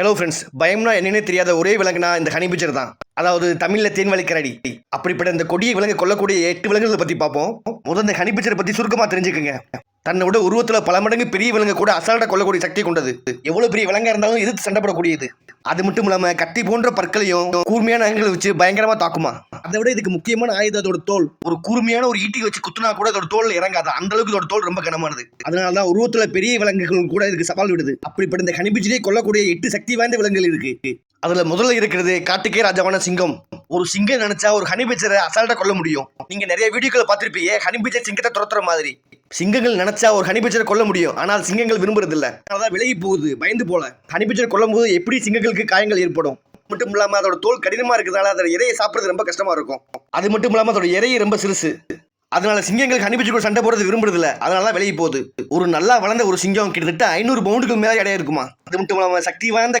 Hello friends பயம்னா என்னன்னே தெரியாத ஒரே விலங்குனா இந்த ஹனிபிச்சர் தான். அதாவது தமிழில் தேன்வழி கரடி அப்படிப்பட்ட இந்த கொடிய விலங்கு கொல்லக்கூடிய எட்டு விலங்குகளை பற்றி பார்ப்போம். முதல் இந்த ஹனிபிச்சரை பற்றி சுருக்கமாக தெரிஞ்சுக்கோங்க. தன்னோட உருவத்தில் பல மடங்கு பெரிய விலங்கு கூட அசால்ட்டாக கொல்லக்கூடிய சக்தி கொண்டது. எவ்வளோ பெரிய விலங்காக இருந்தாலும் எதிர்த்து சண்டைப்படக்கூடியது. அது மட்டும் இல்லாமல் கத்தி போன்ற பற்களையும் கூர்மையான அங்கங்களை வச்சு பயங்கரமாக தாக்குமா. அதை விட இதுக்கு முக்கியமான ஆயுதம் அதோட தோல். ஒரு கூர்மையான ஒரு ஈட்டி வச்சு குத்துனா கூட அதோட தோல் இறங்காது. அந்த அளவுக்கு இதோட தோல் ரொம்ப கனமானது. அதனால தான் உருவத்துல பெரிய விலங்குகள் கூட இதுக்கு சவால் விடுது. அப்படிப்பட்ட இந்த கனிபிச்சிலே கொல்லக்கூடிய எட்டு சக்தி வாய்ந்த விலங்குகள் இருக்கு. அதுல முதல்ல இருக்கிறது காட்டுக்கே ராஜாவான சிங்கம். ஒரு சிங்கம் நினைச்சா ஒரு ஹனிபிச்சரை அசால்ட்டா கொல்ல முடியும். நீங்க நிறைய வீடியோக்களை பார்த்திருப்பீங்க. ஹனிபிச்சர் சிங்கத்தை துரத்துற மாதிரி. சிங்கங்கள் நினைச்சா ஒரு ஹனிபிச்சரை கொல்ல முடியும். ஆனால் சிங்கங்கள் விரும்புறது இல்ல அதான் விலகி போகுது. பயந்து போல. ஹனிபிச்சர் கொல்லும் போது எப்படி சிங்கங்களுக்கு காயங்கள் ஏற்படும்? மட்டும் இல்லாம அதோட தோல் கடினமா இருக்கிறதால அதோட இறையை சாப்பிடுறது ரொம்ப கஷ்டமா இருக்கும். அது மட்டும் இல்லாம அதோட இறையை ரொம்ப சிறுசு. அதனால சிங்கங்கள் ஹனிபிச்சு கூட சண்டை போடுறது விரும்புறதில்ல. அதனால தான் விலகி போகுது. ஒரு நல்லா வளர்ந்த ஒரு சிங்கம் கிட்டத்தட்ட ஐநூறு பவுண்டுக்கு மேல இடையே இருக்குமா? அது மட்டும் இல்லாம சக்தி வாய்ந்த